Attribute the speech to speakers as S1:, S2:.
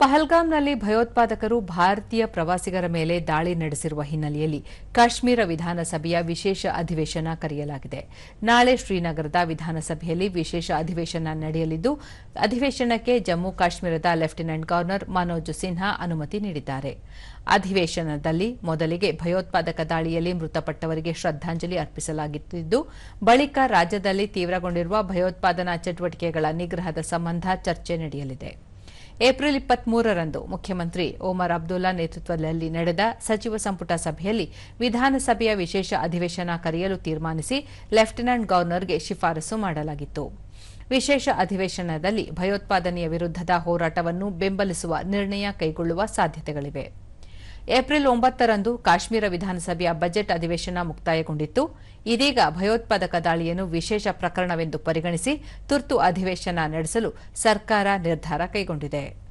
S1: ಪಹಲ್ಗಾಮ್ನಲ್ಲಿ ಭಯೋತ್ಪಾದಕರು ಭಾರತೀಯ ಪ್ರವಾಸಿಗರ ಮೇಲೆ ದಾಳಿ ನಡೆಸಿರುವ ಹಿನ್ನೆಲೆಯಲ್ಲಿ ಕಾಶ್ಮೀರ ವಿಧಾನಸಭೆಯ ವಿಶೇಷ ಅಧಿವೇಶನ ಕರೆಯಲಾಗಿದೆ. ನಾಳೆ ಶ್ರೀನಗರದ ವಿಧಾನಸಭೆಯಲ್ಲಿ ವಿಶೇಷ ಅಧಿವೇಶನ ನಡೆಯಲಿದ್ದು, ಅಧಿವೇಶನಕ್ಕೆ ಜಮ್ಮು ಕಾಶ್ಮೀರದ ಲೆಫ್ಟಿನೆಂಟ್ ಗವರ್ನರ್ ಮನೋಜ್ ಸಿನ್ಹಾ ಅನುಮತಿ ನೀಡಿದ್ದಾರೆ. ಅಧಿವೇಶನದಲ್ಲಿ ಮೊದಲಿಗೆ ಭಯೋತ್ಪಾದಕ ದಾಳಿಯಲ್ಲಿ ಮೃತಪಟ್ಟವರಿಗೆ ಶ್ರದ್ದಾಂಜಲಿ ಅರ್ಪಿಸಲಾಗುತ್ತಿದ್ದು, ಬಳಿಕ ರಾಜ್ಯದಲ್ಲಿ ತೀವ್ರಗೊಂಡಿರುವ ಭಯೋತ್ಪಾದನಾ ಚಟುವಟಿಕೆಗಳ ನಿಗ್ರಹದ ಸಂಬಂಧ ಚರ್ಚೆ ನಡೆಯಲಿದೆ. ಏಪ್ರಿಲ್ ಇಪ್ಪತ್ಮೂರರಂದು ಮುಖ್ಯಮಂತ್ರಿ ಓಮರ್ ಅಬ್ದುಲ್ಲಾ ನೇತೃತ್ವದಲ್ಲಿ ನಡೆದ ಸಚಿವ ಸಂಪುಟ ಸಭೆಯಲ್ಲಿ ವಿಧಾನಸಭೆಯ ವಿಶೇಷ ಅಧಿವೇಶನ ಕರೆಯಲು ತೀರ್ಮಾನಿಸಿ ಲೆಫ್ಟಿನೆಂಟ್ ಗವರ್ನರ್ಗೆ ಶಿಫಾರಸು ಮಾಡಲಾಗಿತ್ತು. ವಿಶೇಷ ಅಧಿವೇಶನದಲ್ಲಿ ಭಯೋತ್ಪಾದನೆಯ ವಿರುದ್ಧದ ಹೋರಾಟವನ್ನು ಬೆಂಬಲಿಸುವ ನಿರ್ಣಯ ಕೈಗೊಳ್ಳುವ ಸಾಧ್ಯತೆಗಳಿವೆ. ಏಪ್ರಿಲ್ ಒಂಬತ್ತರಂದು ಕಾಶ್ಮೀರ ವಿಧಾನಸಭೆಯ ಬಜೆಟ್ ಅಧಿವೇಶನ ಮುಕ್ತಾಯಗೊಂಡಿತ್ತು. ಇದೀಗ ಭಯೋತ್ಪಾದಕ ದಾಳಿಯನ್ನು ವಿಶೇಷ ಪ್ರಕರಣವೆಂದು ಪರಿಗಣಿಸಿ ತುರ್ತು ಅಧಿವೇಶನ ನಡೆಸಲು ಸರ್ಕಾರ ನಿರ್ಧಾರ ಕೈಗೊಂಡಿದೆ.